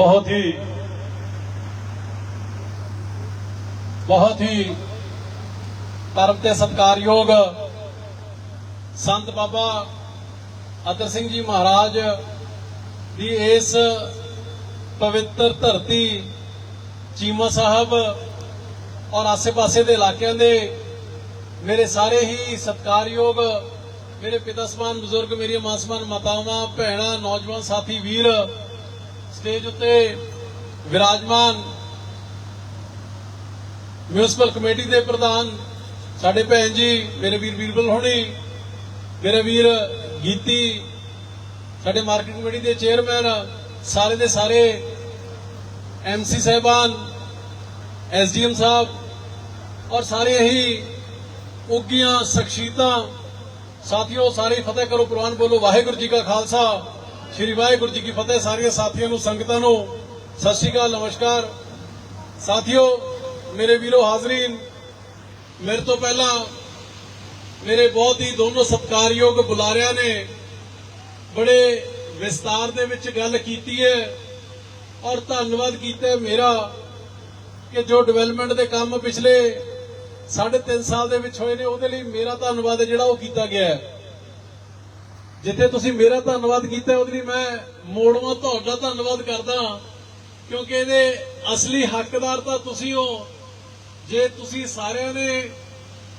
ਬਹੁਤ ਹੀ ਬਹੁਤ ਹੀ ਪਰਮ ਤੇ ਸਤਿਕਾਰਯੋਗ ਸੰਤ ਬਾਬਾ ਅਤਰ ਸਿੰਘ ਜੀ ਮਹਾਰਾਜ ਦੀ ਇਸ ਪਵਿੱਤਰ ਧਰਤੀ ਚੀਮਾ ਸਾਹਿਬ ਔਰ ਆਸੇ-ਪਾਸੇ ਦੇ ਇਲਾਕਿਆਂ ਦੇ ਮੇਰੇ ਸਾਰੇ ਹੀ ਸਤਿਕਾਰਯੋਗ ਮੇਰੇ ਪਿਤਾ ਸਮਾਨ ਬਜ਼ੁਰਗ, ਮੇਰੀਆਂ ਮਾਂ ਸਮਾਨ, ਮਾਤਾਵਾਂ, ਭੈਣਾਂ, ਨੌਜਵਾਨ, ਸਾਥੀ, ਵੀਰ ਸਟੇਜ ਉੱਤੇ ਵਿਰਾਜਮਾਨ ਮਿਊਨਿਸਪਲ ਕਮੇਟੀ ਦੇ ਪ੍ਰਧਾਨ ਸਾਡੇ ਭੈਣ ਜੀ, ਮੇਰੇ ਵੀਰ ਵੀਰਬਲ ਹੋਣੀ, ਮੇਰੇ ਵੀਰ ਗੀਤੀ, ਸਾਡੇ ਮਾਰਕੀਟ ਕਮੇਟੀ ਦੇ ਚੇਅਰਮੈਨ, ਸਾਰੇ ਦੇ ਸਾਰੇ ਐਮਸੀ ਸਾਹਿਬਾਨ ਐਸਡੀਐਮ ਸਾਹਿਬ ਔਰ ਸਾਰੇ ਹੀ ਉੱਗੀਆਂ ਸ਼ਖਸੀਅਤਾਂ, ਸਾਥੀਓ, ਸਾਰੇ ਫਤਿਹ ਕਰੋ ਪ੍ਰਵਾਨ ਬੋਲੋ ਵਾਹਿਗੁਰੂ ਜੀ ਕਾ ਖਾਲਸਾ। ਸ੍ਰੀ ਵਾਹਿਗੁਰੂ ਜੀ ਕੀ ਫਤਿਹ, ਸਾਰੀਆਂ ਸਾਥੀਆਂ ਨੂੰ, ਸੰਗਤਾਂ ਨੂੰ, ਸਤਿ ਸ਼੍ਰੀ ਅਕਾਲ, ਨਮਸਕਾਰ। ਸਾਥੀਓ, ਮੇਰੇ ਵੀਰੋ ਹਾਜ਼ਰੀਨ, ਮੇਰੇ ਤੋਂ ਪਹਿਲਾਂ ਮੇਰੇ ਬਹੁਤ ਹੀ ਦੋਨੋਂ ਸਤਿਕਾਰਯੋਗ ਬੁਲਾਰਿਆਂ ਨੇ ਬੜੇ ਵਿਸਤਾਰ ਦੇ ਵਿੱਚ ਗੱਲ ਕੀਤੀ ਹੈ ਔਰ ਧੰਨਵਾਦ ਕੀਤਾ ਮੇਰਾ ਕਿ ਜੋ ਡਿਵੈਲਪਮੈਂਟ ਦੇ ਕੰਮ ਪਿਛਲੇ ਸਾਢੇ ਤਿੰਨ ਸਾਲ ਦੇ ਵਿੱਚ ਹੋਏ ਨੇ, ਉਹਦੇ ਲਈ ਮੇਰਾ ਧੰਨਵਾਦ ਹੈ ਜਿਹੜਾ ਉਹ ਕੀਤਾ ਗਿਆ ਹੈ। ਜਿੱਥੇ ਤੁਸੀਂ ਮੇਰਾ ਧੰਨਵਾਦ ਕੀਤਾ, ਉਹਦੇ ਲਈ ਮੈਂ ਮੋੜਵਾ ਤੁਹਾਡਾ ਧੰਨਵਾਦ ਕਰਦਾ ਕਿਉਂਕਿ ਇਹਦੇ ਅਸਲੀ ਹੱਕਦਾਰ ਤਾਂ ਤੁਸੀਂ ਹੋ। ਜੇ ਤੁਸੀਂ ਸਾਰਿਆਂ ਨੇ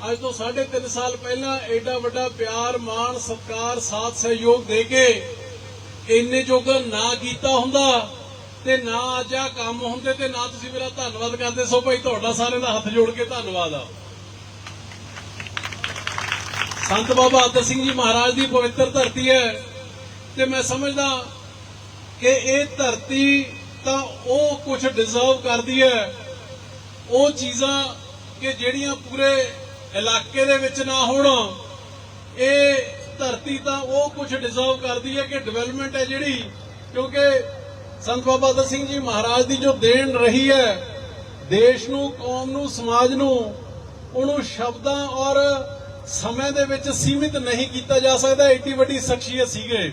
ਅੱਜ ਤੋਂ 3.5 ਸਾਲ ਪਹਿਲਾਂ ਐਡਾ ਵੱਡਾ ਪਿਆਰ, ਮਾਣ, ਸਤਿਕਾਰ, ਸਾਥ, ਸਹਿਯੋਗ ਦੇ ਕੇ ਇੰਨੇ ਜੋਗਾ ਨਾ ਕੀਤਾ ਹੁੰਦਾ ਤੇ ਨਾ ਅੱਜ ਆ ਕੰਮ ਹੁੰਦੇ ਤੇ ਨਾ ਤੁਸੀਂ ਮੇਰਾ ਧੰਨਵਾਦ ਕਰਦੇ, ਸੋ ਭਾਈ ਤੁਹਾਡਾ ਸਾਰਿਆਂ ਦਾ ਹੱਥ ਜੋੜ ਕੇ ਧੰਨਵਾਦ ਆ। ਸੰਤ ਬਾਬਾ ਅਤਰ ਸਿੰਘ ਜੀ ਮਹਾਰਾਜ ਦੀ ਪਵਿੱਤਰ ਧਰਤੀ ਹੈ ਤੇ ਮੈਂ ਸਮਝਦਾ ਕਿ ਇਹ ਧਰਤੀ ਤਾਂ ਉਹ ਕੁਝ ਡਿਜ਼ਰਵ ਕਰਦੀ ਹੈ। ਉਹ ਚੀਜ਼ਾਂ ਕਿ ਜਿਹੜੀਆਂ ਪੂਰੇ ਇਲਾਕੇ ਦੇ ਵਿੱਚ ਨਾ ਹੋਣ। ਇਹ ਧਰਤੀ ਤਾਂ ਉਹ ਕੁਝ ਡਿਜ਼ਰਵ ਕਰਦੀ ਹੈ ਕਿ ਡਿਵੈਲਪਮੈਂਟ ਹੈ ਜਿਹੜੀ, ਕਿਉਂਕਿ ਸੰਤ ਬਾਬਾ ਅਤਰ ਸਿੰਘ ਜੀ ਮਹਾਰਾਜ ਦੀ ਜੋ ਦੇਣ ਰਹੀ ਹੈ, ਦੇਸ਼ ਨੂੰ, ਕੌਮ ਨੂੰ, ਸਮਾਜ ਨੂੰ, ਉਹਨੂੰ ਸ਼ਬਦਾਂ ਔਰ ਸਮੇਂ ਦੇ ਵਿੱਚ ਸੀਮਿਤ ਨਹੀਂ ਕੀਤਾ ਜਾ ਸਕਦਾ, ਏਡੀ ਵੱਡੀ ਸ਼ਖਸੀਅਤ ਸੀਗੇ।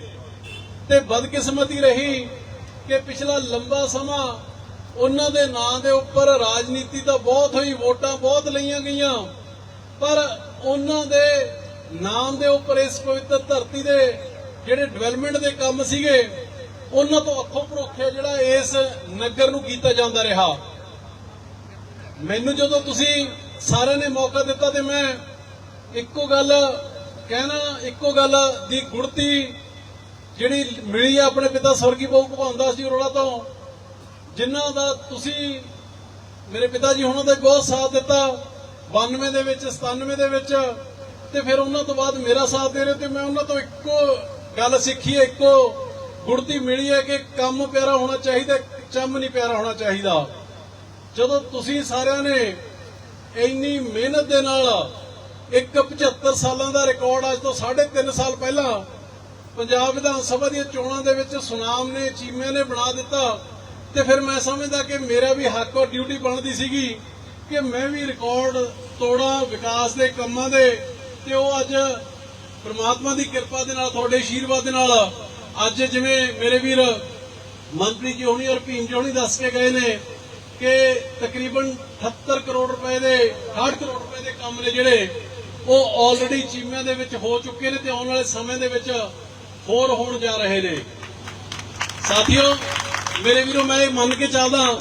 ਤੇ ਬਦਕਿਸਮਤੀ ਰਹੀ ਕਿ ਪਿਛਲਾ ਲੰਬਾ ਸਮਾਂ ਉਹਨਾਂ ਦੇ ਨਾਂ ਦੇ ਉੱਪਰ ਰਾਜਨੀਤੀ ਤਾਂ ਬਹੁਤ ਹੋਈ, ਵੋਟਾਂ ਬਹੁਤ ਲਈਆਂ ਗਈਆਂ, ਪਰ ਉਹਨਾਂ ਦੇ ਨਾਮ ਦੇ ਉੱਪਰ ਇਸ ਪਵਿੱਤਰ ਧਰਤੀ ਦੇ ਜਿਹੜੇ ਡਿਵੈਲਪਮੈਂਟ ਦੇ ਕੰਮ ਸੀਗੇ, ਉਹਨਾਂ ਤੋਂ ਅੱਖੋਂ ਪਰੋਖਿਆ ਜਿਹੜਾ ਇਸ ਨਗਰ ਨੂੰ ਕੀਤਾ ਜਾਂਦਾ ਰਿਹਾ। ਮੈਨੂੰ ਜਦੋਂ ਤੁਸੀਂ ਸਾਰਿਆਂ ਨੇ ਮੌਕਾ ਦਿੱਤਾ ਤੇ ਮੈਂ ਇੱਕੋ ਗੱਲ ਕਹਿਣਾ, ਇੱਕੋ ਗੱਲ ਦੀ ਗੁੜਤੀ ਜਿਹੜੀ ਮਿਲੀ ਆ ਆਪਣੇ ਪਿਤਾ ਸਵਰਗੀ ਬਹੁ ਭਗਵਾਨ ਦਾਸ ਜੀ ਅਰੋੜਾ ਤੋਂ, ਜਿਨ੍ਹਾਂ ਦਾ ਤੁਸੀਂ ਮੇਰੇ ਪਿਤਾ ਜੀ ਉਹਨਾਂ ਦਾ ਬਹੁਤ ਸਾਥ ਦਿੱਤਾ 92 ਦੇ ਵਿੱਚ 97 ਦੇ ਵਿੱਚ, ਤੇ ਫਿਰ ਉਹਨਾਂ ਤੋਂ ਬਾਅਦ ਮੇਰਾ ਸਾਥ ਦੇ ਰਹੇ ਤੇ ਮੈਂ ਉਹਨਾਂ ਤੋਂ ਇੱਕੋ ਗੱਲ ਸਿੱਖੀ ਹੈ, ਇੱਕੋ ਗੁੜਤੀ ਮਿਲੀ ਹੈ ਕਿ ਕੰਮ ਪਿਆਰਾ ਹੋਣਾ ਚਾਹੀਦਾ, ਚੰਮ ਨਹੀਂ ਪਿਆਰਾ ਹੋਣਾ ਚਾਹੀਦਾ। ਜਦੋਂ ਤੁਸੀਂ ਸਾਰਿਆਂ ਨੇ ਇੰਨੀ ਮਿਹਨਤ ਦੇ ਨਾਲ ਇੱਕ 75 ਸਾਲਾਂ ਦਾ ਰਿਕਾਰਡ ਅੱਜ ਤੋਂ 3.5 ਸਾਲ ਪਹਿਲਾਂ ਪੰਜਾਬ ਵਿਧਾਨ ਸਭਾ ਦੀਆਂ ਚੋਣਾਂ ਦੇ ਵਿੱਚ ਸੁਨਾਮ ਨੇ ਚੀਮੇ ਨੇ ਬਣਾ ਦਿੱਤਾ। ਤੇ ਫਿਰ ਮੈਂ ਸਮਝਦਾ ਕਿ ਮੇਰਾ ਵੀ ਹੱਕ ਔਰ ਡਿਊਟੀ ਬਣਦੀ ਸੀਗੀ ਕਿ ਮੈਂ ਵੀ ਰਿਕਾਰਡ ਤੋੜਾਂ ਵਿਕਾਸ ਦੇ ਕੰਮਾਂ ਦੇ। ਤੇ ਉਹ ਅੱਜ ਪ੍ਰਮਾਤਮਾ ਦੀ ਕਿਰਪਾ ਦੇ ਨਾਲ, ਤੁਹਾਡੇ ਆਸ਼ੀਰਵਾਦ ਦੇ ਨਾਲ ਅੱਜ ਜਿਵੇਂ ਮੇਰੇ ਵੀਰ ਮੰਤਰੀ ਜੀ ਹੋਣੀ ਔਰ ਭੀਮ ਜੀ ਹੋਣੀ ਦੱਸ ਕੇ ਗਏ ਨੇ ਕਿ ਤਕਰੀਬਨ 78 ਕਰੋੜ ਰੁਪਏ ਦੇ 60 ਕਰੋੜ ਰੁਪਏ ਦੇ ਕੰਮ ਨੇ ਜਿਹੜੇ ਉਹ ਆਲਰੇਡੀ ਚੀਮਿਆਂ ਦੇ ਵਿੱਚ ਹੋ ਚੁੱਕੇ ਨੇ ਤੇ ਆਉਣ ਵਾਲੇ ਸਮੇਂ ਦੇ ਵਿੱਚ ਹੋਰ ਹੋਣ ਜਾ ਰਹੇ ਨੇ। ਸਾਥੀਓ, ਮੇਰੇ ਵੀਰੋ, ਮੈਂ ਇਹ ਮੰਨ ਕੇ ਚੱਲਦਾ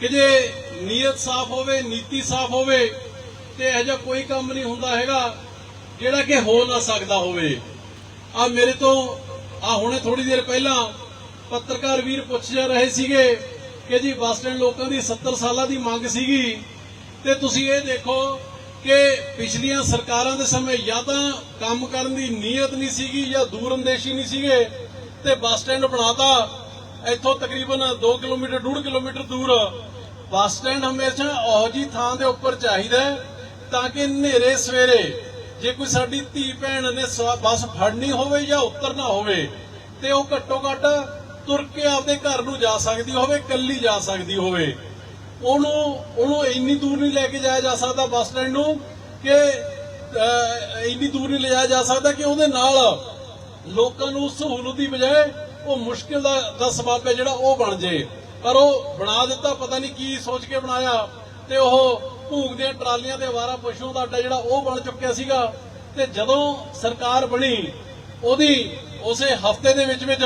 ਕਿ ਜੇ ਨੀਅਤ ਸਾਫ਼ ਹੋਵੇ, ਨੀਤੀ ਸਾਫ਼ ਹੋਵੇ, ਤੇ ਇਹੋ ਜਿਹਾ ਕੋਈ ਕੰਮ ਨਹੀਂ ਹੁੰਦਾ ਹੈਗਾ ਜਿਹੜਾ ਕਿ ਹੋ ਨਾ ਸਕਦਾ ਹੋਵੇ। ਆ ਮੇਰੇ ਤੋਂ ਆ ਹੁਣੇ ਥੋੜੀ ਦੇਰ ਪਹਿਲਾਂ ਪੱਤਰਕਾਰ ਵੀਰ ਪੁੱਛ ਜਾ ਰਹੇ ਸੀਗੇ ਕਿ ਜੀ, ਬੱਸ ਸਟੈਂਡ ਲੋਕਾਂ ਦੀ 70 ਸਾਲਾਂ ਦੀ ਮੰਗ ਸੀਗੀ ਤੇ ਤੁਸੀਂ ਇਹ ਦੇਖੋ ਕਿ ਪਿਛਲੀਆਂ ਸਰਕਾਰਾਂ ਦੇ ਸਮੇਂ ਜਾਂ ਤਾਂ ਕੰਮ ਕਰਨ ਦੀ ਨੀਅਤ ਨਹੀਂ ਸੀਗੀ ਜਾਂ ਦੂਰਅੰਦੇਸ਼ੀ ਨਹੀਂ ਸੀਗੇ ਤੇ ਬੱਸ ਸਟੈਂਡ ਬਣਾਤਾ। ਇੱਥੋਂ ਤਕਰੀਬਨ 2 ਕਿਲੋਮੀਟਰ 2 ਕਿਲੋਮੀਟਰ ਦੂਰ ਬੱਸ ਸਟੈਂਡ ਹਮੇਸ਼ਾ ਉਹੋ ਜੀ ਥਾਂ ਦੇ ਉੱਪਰ ਚਾਹੀਦਾ ਤਾਂ ਕਿ ਹਨੇਰੇ ਸਵੇਰੇ ਜੇ ਕੋਈ ਸਾਡੀ ਧੀ ਭੈਣ ਨੇ ਬੱਸ ਫੜਨੀ ਹੋਵੇ ਜਾਂ ਉਤਰਨਾ ਹੋਵੇ ਤੇ ਉਹ ਘੱਟੋ ਘੱਟ ਤੁਰ ਕੇ ਆਪਦੇ ਘਰ ਨੂੰ ਜਾ ਸਕਦੀ ਹੋਵੇ, ਇਕੱਲੀ ਜਾ ਸਕਦੀ ਹੋਵੇ। ਉਹਨੂੰ ਉਹਨੂੰ ਇੰਨੀ ਦੂਰ ਨਹੀਂ ਲੈ ਕੇ ਜਾਇਆ ਜਾ ਸਕਦਾ ਬੱਸ ਸਟੈਂਡ ਨੂੰ ਕਿ ਇੰਨੀ ਦੂਰ ਨਹੀਂ ਲਿਜਾਇਆ ਜਾ ਸਕਦਾ ਕਿ ਉਹਦੇ ਨਾਲ ਲੋਕਾਂ ਨੂੰ ਸਹੂਲਤ ਦੀ ਬਜਾਏ ਉਹ ਮੁਸ਼ਕਿਲ ਦਾ ਦਾ ਸਬਬ ਹੈ ਜਿਹੜਾ ਉਹ ਬਣ ਜੇ ਪਰ ਉਹ ਬਣਾ ਦਿੱਤਾ, ਪਤਾ ਨਹੀਂ ਕੀ ਸੋਚ ਕੇ ਬਣਾਇਆ ਤੇ ਉਹ ਭੂਗ ਦੀਆਂ ਟਰਾਲੀਆਂ ਤੇ ਵਾਰਾ ਪਸ਼ੂ ਦਾ ਅੱਡਾ ਜਿਹੜਾ ਉਹ ਬਣ ਚੁੱਕਿਆ ਸੀਗਾ ਤੇ ਜਦੋਂ ਸਰਕਾਰ ਬਣੀ, ਉਹਦੀ ਉਸੇ ਹਫ਼ਤੇ ਦੇ ਵਿੱਚ ਵਿੱਚ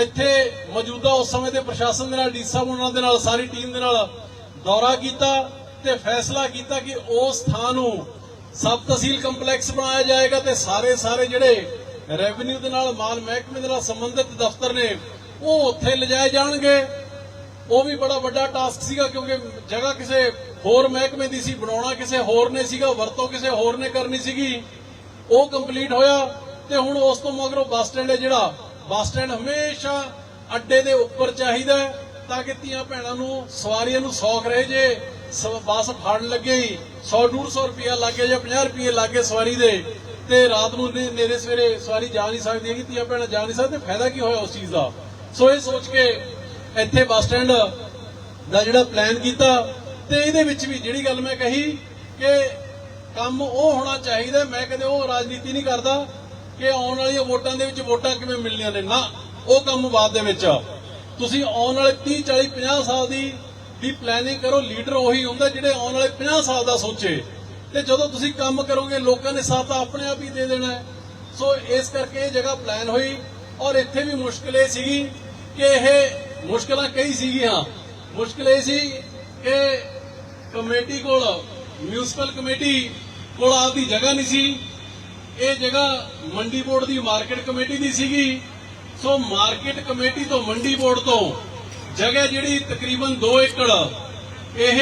ਇੱਥੇ ਮੌਜੂਦਾ ਉਸ ਸਮੇਂ ਦੇ ਪ੍ਰਸ਼ਾਸਨ ਦੇ ਨਾਲ ਡੀਸਾ ਉਹਨਾਂ ਦੇ ਨਾਲ, ਸਾਰੀ ਟੀਮ ਦੇ ਨਾਲ ਦੌਰਾ ਕੀਤਾ ਤੇ ਫੈਸਲਾ ਕੀਤਾ ਕਿ ਉਸ ਥਾਂ ਨੂੰ ਸਬ ਤਹਿਸੀਲ ਕੰਪਲੈਕਸ ਬਣਾਇਆ ਜਾਏਗਾ ਤੇ ਸਾਰੇ ਸਾਰੇ ਜਿਹੜੇ ਰੈਵਨਿਊ ਦੇ ਨਾਲ, ਮਾਲ ਮਹਿਕਮੇ ਦੇ ਨਾਲ ਸੰਬੰਧਿਤ ਦਫ਼ਤਰ ਨੇ, ਉਹ ਉੱਥੇ ਲਿਜਾਏ ਜਾਣਗੇ। ਉਹ ਵੀ ਬੜਾ ਵੱਡਾ ਟਾਸਕ ਸੀਗਾ ਕਿਉਂਕਿ ਜਗ੍ਹਾ ਕਿਸੇ ਹੋਰ ਮਹਿਕਮੇ ਦੀ ਸੀ, ਬਣਾਉਣਾ ਕਿਸੇ ਹੋਰ ਨੇ ਸੀਗਾ, ਵਰਤੋਂ ਕਿਸੇ ਹੋਰ ਨੇ ਕਰਨੀ ਸੀਗੀ। ਉਹ ਕੰਪਲੀਟ ਹੋਇਆ ਤੇ ਹੁਣ ਉਸ ਤੋਂ ਮਗਰੋਂ ਬੱਸ ਸਟੈਂਡ ਹੈ ਜਿਹੜਾ, ਬੱਸ ਸਟੈਂਡ ਹਮੇਸ਼ਾ ਅੱਡੇ ਦੇ ਉੱਪਰ ਚਾਹੀਦਾ ਹੈ। ਤਾਂ ਕਿ ਧੀਆਂ ਭੈਣਾਂ ਨੂੰ ਸਵਾਰੀਆਂ ਨੂੰ ਸੌਖ ਰਹੇ ਜੇ ਬੱਸ ਫੜਨ ਲੱਗੇ ਹੀ 100 150 ਰੁਪਿਆ ਲੱਗੇ ਜਾਂ 50 ਰੁਪਏ ਲੱਗੇ ਸਵਾਰੀ ਦੇ, ਤੇ ਰਾਤ ਨੂੰ ਨੇ- ਨੇਰੇ ਸਵੇਰੇ ਸਵਾਰੀ ਜਾ ਨਹੀਂ ਸਕਦੀ ਹੈਗੀ ਧੀਆਂ ਭੈਣਾਂ ਜਾ ਨਹੀਂ ਸਕਦੇ, ਫਾਇਦਾ ਕੀ ਹੋਇਆ ਉਸ ਚੀਜ਼ ਦਾ ਸੋ ਇਹ ਸੋਚ ਕੇ ਇੱਥੇ ਬੱਸ ਸਟੈਂਡ ਦਾ ਜਿਹੜਾ ਪਲਾਨ ਕੀਤਾ, ਤੇ ਇਹਦੇ ਵਿੱਚ ਵੀ ਜਿਹੜੀ ਗੱਲ ਮੈਂ ਕਹੀ ਕਿ ਕੰਮ ਉਹ ਹੋਣਾ ਚਾਹੀਦਾ, ਮੈਂ ਕਦੇ ਉਹ ਰਾਜਨੀਤੀ ਨਹੀਂ ਕਰਦਾ ਕਿ ਆਉਣ ਵਾਲੀਆਂ ਵੋਟਾਂ ਦੇ ਵਿੱਚ ਵੋਟਾਂ ਕਿਵੇਂ ਮਿਲਣੀਆਂ ਨੇ ਨਾ, ਉਹ ਕੰਮ ਬਾਅਦ ਦੇ ਵਿੱਚ ਆ। ਤੁਸੀਂ ਆਉਣ ਵਾਲੇ 30 40 50 ਸਾਲ ਦੀ ਦੀ ਪਲੈਨਿੰਗ ਕਰੋ ਲੀਡਰ ਉਹੀ ਹੁੰਦਾ ਜਿਹੜੇ ਆਉਣ ਵਾਲੇ 50 ਸਾਲ ਦਾ ਸੋਚੇ। ਤੇ ਜਦੋਂ ਤੁਸੀਂ ਕੰਮ ਕਰੋਗੇ, ਲੋਕਾਂ ਨੇ ਸਾਥ ਆਪਣੇ ਆਪ ਹੀ ਦੇ ਦੇਣਾ ਸੋ ਇਸ ਕਰਕੇ ਇਹ ਜਗ੍ਹਾ ਪਲਾਨ ਹੋਈ ਔਰ ਇੱਥੇ ਵੀ ਮੁਸ਼ਕਲ ਇਹ ਸੀਗੀ ਕਿ ਇਹ ਮੁਸ਼ਕਲਾਂ ਕਈ ਸੀਗੀਆਂ। ਮੁਸ਼ਕਲ ਇਹ ਸੀ ਕਿ ਕਮੇਟੀ ਕੋਲ ਮਿਊਨਿਸਪਲ ਕਮੇਟੀ ਕੋਲ ਆਪਦੀ ਜਗ੍ਹਾ ਨਹੀਂ ਸੀ। ਇਹ ਜਗ੍ਹਾ ਮੰਡੀ ਬੋਰਡ ਦੀ ਮਾਰਕੀਟ ਕਮੇਟੀ ਦੀ ਸੀਗੀ। ਸੋ ਮਾਰਕੀਟ ਕਮੇਟੀ ਤੋਂ, ਮੰਡੀ ਬੋਰਡ ਤੋਂ ਜਗ੍ਹਾ ਜਿਹੜੀ ਤਕਰੀਬਨ 2 ਏਕੜ, ਇਹ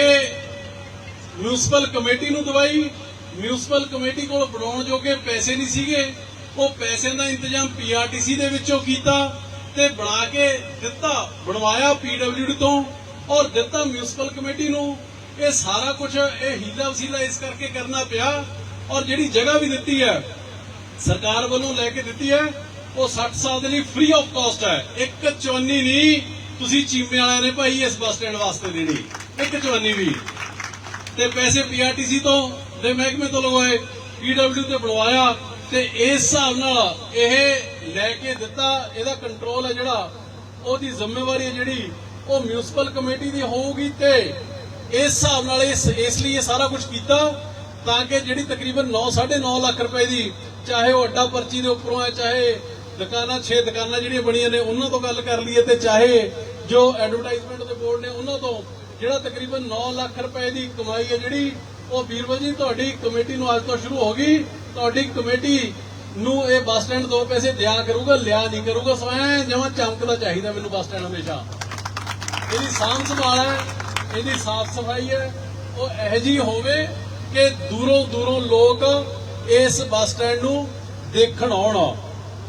ਮਿਊਨਿਸਪਲ ਕਮੇਟੀ ਨੂੰ ਦਵਾਈ। ਮਿਊਨਿਸਪਲ ਕਮੇਟੀ ਕੋਲ ਬਣਾਉਣ ਜੋਗੇ ਪੈਸੇ ਨਹੀਂ ਸੀਗੇ। ਉਹ ਪੈਸਿਆਂ ਦਾ ਇੰਤਜ਼ਾਮ ਪੀਆਰਟੀਸੀ ਦੇ ਵਿੱਚੋਂ ਕੀਤਾ ਤੇ ਬਣਾ ਕੇ ਦਿੱਤਾ, ਬਣਵਾਇਆ ਪੀਡਬਲਯੂਡੀ ਤੋਂ ਔਰ ਦਿੱਤਾ ਮਿਊਨਿਸਪਲ ਕਮੇਟੀ ਨੂੰ। ਇਹ ਸਾਰਾ ਕੁਝ ਇਹ ਹੀਲਾ ਵਸੀਲਾ ਇਸ ਕਰਕੇ ਕਰਨਾ ਪਿਆ ਔਰ ਜਿਹੜੀ ਜਗ੍ਹਾ ਵੀ ਦਿੱਤੀ ਹੈ, ਸਰਕਾਰ ਵੱਲੋਂ ਲੈ ਕੇ ਦਿੱਤੀ ਹੈ ਉਹ 60 ਸਾਲ ਦੇ ਲਈ ਫ੍ਰੀ ਆਫ ਕਾਸਟ ਹੈ। ਇੱਕ ਚਵੰਨੀ ਨਹੀਂ, ਤੁਸੀਂ ਚੀਮੇ ਵਾਲਿਆਂ ਨੇ ਭਾਈ ਇਸ ਬੱਸ ਸਟੈਂਡ ਵਾਸਤੇ ਦੇਣੀ। ਇੱਕ ਚਵੰਨੀ ਵੀ। ਤੇ ਪੈਸੇ ਪੀਆਰਟੀਸੀ ਤੋਂ ਦੇ ਮਹਿਕਮੇ ਤੋਂ ਲਗਵਾਏ ਪੀਡਬਲਯੂ ਤੇ ਬਣਵਾਇਆ, ਤੇ ਇਸ ਹਿਸਾਬ ਨਾਲ ਇਹ ਲੈ ਕੇ ਦਿੱਤਾ, ਇਹਦਾ ਕੰਟਰੋਲ ਹੈ ਜਿਹੜਾ, ਉਹਦੀ ਜ਼ਿੰਮੇਵਾਰੀ ਹੈ ਜਿਹੜੀ, ਉਹ ਮਿਊਨਿਸਪਲ ਕਮੇਟੀ ਦੀ ਹੋਊਗੀ ਤੇ ਇਸ ਹਿਸਾਬ ਨਾਲ ਇਸ ਇਸ ਲਈ ਇਹ ਸਾਰਾ ਕੁਝ ਕੀਤਾ, ਤਾਂ ਕਿ ਜਿਹੜੀ ਤਕਰੀਬਨ 9 9.5 ਲੱਖ ਰੁਪਏ ਦੀ, ਚਾਹੇ ਉਹ ਅੱਡਾ ਪਰਚੀ ਦੇ ਉੱਪਰੋਂ ਹੈ, ਚਾਹੇ ਦੁਕਾਨਾਂ 6 ਦੁਕਾਨਾਂ ਜਿਹੜੀਆਂ ਬਣੀਆਂ ਨੇ, ਉਹਨਾਂ ਤੋਂ ਗੱਲ ਕਰ ਲਈਏ ਤੇ ਚਾਹੇ ਜੋ ਐਡਵਰਟਾਈਜ਼ਮੈਂਟ ਦੇ ਬੋਰਡ ਨੇ ਉਹਨਾਂ ਤੋਂ, ਜਿਹੜਾ ਤਕਰੀਬਨ 9 ਲੱਖ ਰੁਪਏ ਦੀ ਕਮਾਈ ਹੈ ਜਿਹੜੀ, ਉਹ ਵੀਰਵਰ ਜੀ, ਤੁਹਾਡੀ ਕਮੇਟੀ ਨੂੰ ਅੱਜ ਤੋਂ ਸ਼ੁਰੂ ਹੋ ਗਈ। ਤੁਹਾਡੀ ਕਮੇਟੀ ਨੂੰ ਇਹ ਬੱਸ ਸਟੈਂਡ ਦੋ ਪੈਸੇ ਦਿਆ ਕਰੂਗਾ, ਲਿਆ ਨਹੀਂ ਕਰੂਗਾ। ਸਵੈ ਜਮਾ ਚਮਕਦਾ ਚਾਹੀਦਾ ਮੈਨੂੰ ਬੱਸ ਸਟੈਂਡ ਹਮੇਸ਼ਾ। ਇਹਦੀ ਸਾਂਭ ਸੰਭਾਲ ਹੈ, ਇਹਦੀ ਸਾਫ਼ ਸਫ਼ਾਈ ਹੈ, ਉਹ ਇਹੋ ਜਿਹੀ ਹੋਵੇ ਕਿ ਦੂਰੋਂ ਦੂਰੋਂ ਲੋਕ ਇਸ ਬੱਸ ਸਟੈਂਡ ਨੂੰ ਦੇਖਣ ਆਉਣ।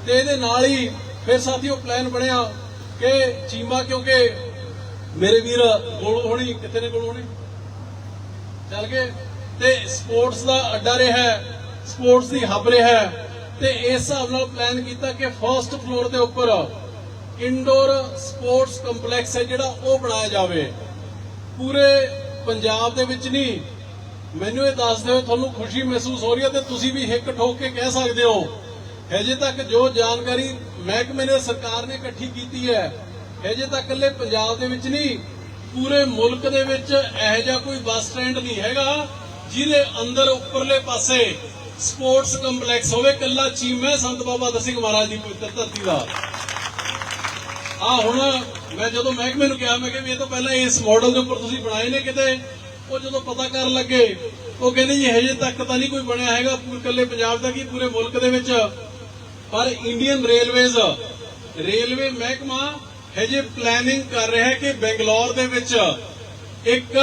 ਤੇ ਇਹਦੇ ਨਾਲ ਹੀ ਫਿਰ ਸਾਥੀਓ ਪਲਾਨ ਬਣਿਆ ਕਿ ਚੀਮਾ ਕਿਉਂਕਿ ਮੇਰੇ ਵੀਰ ਗੋਲੂ ਹੋਣੀ ਕਿੱਥੇ ਨੇ ਗੋਲੂ ਹੋਣੀ। ਚੱਲ ਗਏ। ਤੇ ਸਪੋਰਟਸ ਦਾ ਅੱਡਾ ਰਿਹਾ ਸਪੋਰਟਸ ਦੀ ਹੱਬ ਰਿਹਾ। ਤੇ ਇਸ ਹਿਸਾਬ ਨਾਲ ਪਲਾਨ ਕੀਤਾ ਕਿ ਫਰਸਟ ਫਲੋਰ ਦੇ ਉੱਪਰ ਇਨਡੋਰ ਸਪੋਰਟਸ ਕੰਪਲੈਕਸ ਹੈ ਜਿਹੜਾ ਉਹ ਬਣਾਇਆ ਜਾਵੇ। ਪੂਰੇ ਪੰਜਾਬ ਦੇ ਵਿੱਚ ਨਹੀਂ। ਮੈਨੂੰ ਇਹ ਦੱਸਦੇ ਹੋਏ ਤੁਹਾਨੂੰ ਖੁਸ਼ੀ ਮਹਿਸੂਸ ਹੋ ਰਹੀ ਹੈ ਤੇ ਤੁਸੀਂ ਵੀ ਹਿੱਕ ਠੋਕ ਕੇ ਕਹਿ ਸਕਦੇ ਹੋ ਹਜੇ ਤੱਕ ਜੋ ਜਾਣਕਾਰੀ ਮਹਿਕਮੇ ਨੇ ਸਰਕਾਰ ਨੇ ਇਕੱਠੀ ਕੀਤੀ ਹੈ, ਹਜੇ ਤੱਕ ਇਕੱਲੇ ਪੰਜਾਬ ਦੇ ਵਿੱਚ ਨਹੀਂ, ਪੂਰੇ ਮੁਲਕ ਦੇ ਵਿੱਚ ਇਹੋ ਜਿਹਾ ਕੋਈ ਬੱਸ ਸਟੈਂਡ ਨਹੀਂ ਹੈਗਾ, ਜਿਹਦੇ ਅੰਦਰ ਉੱਪਰਲੇ ਪਾਸੇ ਸਪੋਰਟਸ ਕੰਪਲੈਕਸ ਹੋਵੇ ਕੱਲਾ ਚੀਮਾ ਸੰਤ ਬਾਬਾ ਦਸਿੰਘ ਮਹਾਰਾਜ ਦੀ ਪਵਿੱਤਰ ਧਰਤੀ ਦਾ। ਆ ਹੁਣ ਮੈਂ ਜਦੋਂ ਮਹਿਕਮੇ ਨੂੰ ਕਿਹਾ, ਮੈਂ ਕਿ ਵੀ ਇਹ ਤੋਂ ਪਹਿਲਾਂ ਇਸ ਮਾਡਲ ਦੇ ਉੱਪਰ ਤੁਸੀਂ ਬਣਾਏ ਨੇ ਕਿਤੇ, ਉਹ ਜਦੋਂ ਪਤਾ ਕਰਨ ਲੱਗੇ, ਉਹ ਕਹਿੰਦੇ ਜੀ ਹਜੇ ਤੱਕ ਤਾਂ ਨਹੀਂ ਕੋਈ ਬਣਿਆ ਹੈਗਾ, ਪੂਰੇ ਇਕੱਲੇ ਪੰਜਾਬ ਦਾ ਕੀ, ਪੂਰੇ ਮੁਲਕ ਦੇ ਵਿੱਚ ਪਰ ਇੰਡੀਅਨ ਰੇਲਵੇਜ਼ ਰੇਲਵੇ ਮਹਿਕਮਾ ਹਜੇ ਪਲੈਨਿੰਗ ਕਰ ਰਿਹਾ ਹੈ ਕਿ ਬੈਂਗਲੌਰ ਦੇ ਵਿੱਚ ਇੱਕ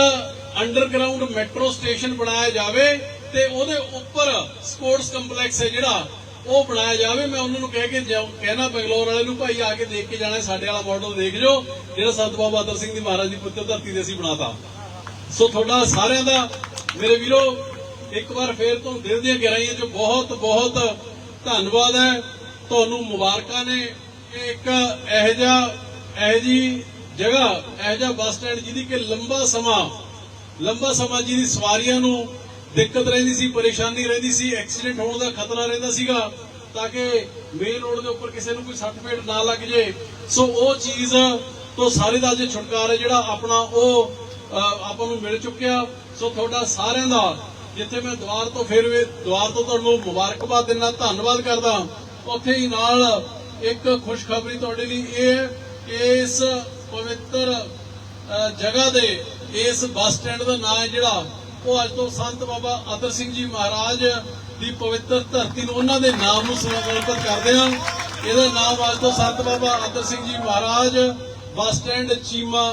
ਅੰਡਰਗਰਾਉਂਡ ਮੈਟਰੋ ਸਟੇਸ਼ਨ ਬਣਾਇਆ ਜਾਵੇ ਤੇ ਉਹਦੇ ਉੱਪਰ ਸਪੋਰਟਸ ਕੰਪਲੈਕਸ ਹੈ ਜਿਹੜਾ, ਉਹ ਬਣਾਇਆ ਜਾਵੇ। ਮੈਂ ਉਹਨਾਂ ਨੂੰ ਕਹਿ ਕੇ ਕਹਿਣਾ ਬੰਗਲੌਰ ਵਾਲੇ ਨੂੰ, ਭਾਈ ਆ ਕੇ ਦੇਖ ਕੇ ਜਾਣਾ, ਸਾਡੇ ਵਾਲਾ ਮਾਡਲ ਦੇਖ ਜਾਓ। ਜਿਹੜਾ ਸੰਤ ਬਾਬਾ ਬਹਾਦਰ ਸਿੰਘ ਦੀ ਮਹਾਰਾਜ ਦੀ ਪੁੱਤਰ ਧਰਤੀ ਤੇ ਅਸੀਂ ਬਣਾਤਾ। ਸੋ ਤੁਹਾਡਾ ਸਾਰਿਆਂ ਦਾ, ਮੇਰੇ ਵੀਰੋ, ਇੱਕ ਵਾਰ ਫੇਰ ਤੋਂ ਦਿਲ ਦੀਆਂ ਗਹਿਰਾਈਆਂ ਚ ਬਹੁਤ ਬਹੁਤ ਧੰਨਵਾਦ ਹੈ। ਤੁਹਾਨੂੰ ਮੁਬਾਰਕਾਂ ਨੇ। ਕਿ ਇੱਕ ਇਹੋ ਜਿਹਾ, ਇਹੋ ਜੀ ਜਗ੍ਹਾ, ਇਹੋ ਜਿਹਾ ਬੱਸ ਸਟੈਂਡ ਜਿਹਦੀ ਕਿ ਲੰਬਾ ਸਮਾਂ ਲੰਬਾ ਸਮਾਂ ਜਿਹਦੀ ਸਵਾਰੀਆਂ ਨੂੰ ਦਿੱਕਤ ਰਹਿੰਦੀ ਸੀ, ਪਰੇਸ਼ਾਨੀ ਰਹਿੰਦੀ ਸੀ, ਐਕਸੀਡੈਂਟ ਹੋਣ ਦਾ ਖਤਰਾ ਰਹਿੰਦਾ ਸੀਗਾ, ਤਾਂ ਕਿ ਮੇਨ ਰੋਡ ਦੇ ਉੱਪਰ ਕਿਸੇ ਨੂੰ ਕੋਈ ਸੱਟ ਫੇਟ ਨਾ ਲੱਗ ਜੇ। ਸੋ ਉਹ ਚੀਜ਼ ਤੋਂ ਸਾਰੇ ਦਾ ਅੱਜ ਛੁਟਕਾਰਾ ਜਿਹੜਾ ਆਪਣਾ ਉਹ ਆਪਾਂ ਨੂੰ ਮਿਲ ਚੁੱਕਿਆ। ਸੋ ਤੁਹਾਡਾ ਸਾਰਿਆਂ ਦਾ, ਜਿੱਥੇ ਮੈਂ ਦੁਆਰ ਤੋਂ ਫਿਰ ਵੀ, ਦੁਆਰ ਤੋਂ ਤੁਹਾਨੂੰ ਮੁਬਾਰਕਬਾਦ ਦਿੰਦਾ, ਧੰਨਵਾਦ ਕਰਦਾ। ਉੱਥੇ ਹੀ ਨਾਲ ਇੱਕ ਖੁਸ਼ਖਬਰੀ ਤੁਹਾਡੇ ਲਈ ਇਹ ਹੈ ਕਿ ਇਸ ਪਵਿੱਤਰ ਜਗ੍ਹਾ ਦੇ ਇਸ ਬੱਸ ਸਟੈਂਡ ਦਾ ਨਾਮ ਹੈ ਜਿਹੜਾ, ਉਹ ਅੱਜ ਤੋਂ ਸੰਤ ਬਾਬਾ ਅਤਰ ਸਿੰਘ ਜੀ ਮਹਾਰਾਜ ਦੀ ਪਵਿੱਤਰ ਧਰਤੀ ਨੂੰ ਉਹਨਾਂ ਦੇ ਨਾਮ ਨੂੰ ਸਮਰਪਿਤ ਕਰਦੇ ਹਾਂ ਇਹਦਾ ਨਾਮ ਅੱਜ ਤੋਂ ਸੰਤ ਬਾਬਾ ਅਤਰ ਸਿੰਘ ਜੀ ਮਹਾਰਾਜ, ਬੱਸ ਸਟੈਂਡ ਚੀਮਾ,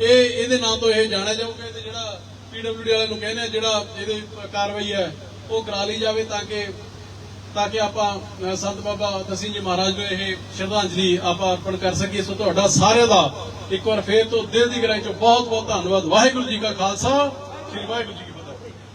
ਇਹ, ਇਹਦੇ ਨਾਮ ਤੋਂ ਇਹ ਜਾਣਿਆ ਜਾਊਗਾ। ਤੇ ਜਿਹੜਾ ਪੀਡਬਲਯੂਡੀ ਵਾਲਿਆਂ ਨੂੰ ਕਹਿੰਦੇ ਆ ਜਿਹੜਾ ਇਹਦੇ ਕਾਰਵਾਈ ਹੈ, ਉਹ ਕਰਾ ਲਈ ਜਾਵੇ ਤਾਂ ਕਿ ਤਾਂ ਕਿ ਆਪਾਂ ਸੰਤ ਬਾਬਾ ਦਸੀਂ ਜੀ ਮਹਾਰਾਜ ਨੂੰ ਇਹ ਸ਼ਰਧਾਂਜਲੀ ਆਪਾਂ ਅਰਪਣ ਕਰ ਸਕੀਏ। ਸੋ ਤੁਹਾਡਾ ਸਾਰਿਆਂ ਦਾ ਇੱਕ ਵਾਰ ਫੇਰ ਤੋਂ ਦਿਲ ਦੀ ਗਹਿਰਾਈ ਚੋਂ ਬਹੁਤ ਬਹੁਤ ਧੰਨਵਾਦ। ਵਾਹਿਗੁਰੂ ਜੀ ਕਾ ਖਾਲਸਾ, ਸ੍ਰੀ ਵਾਹਿਗੁਰੂ ਜੀ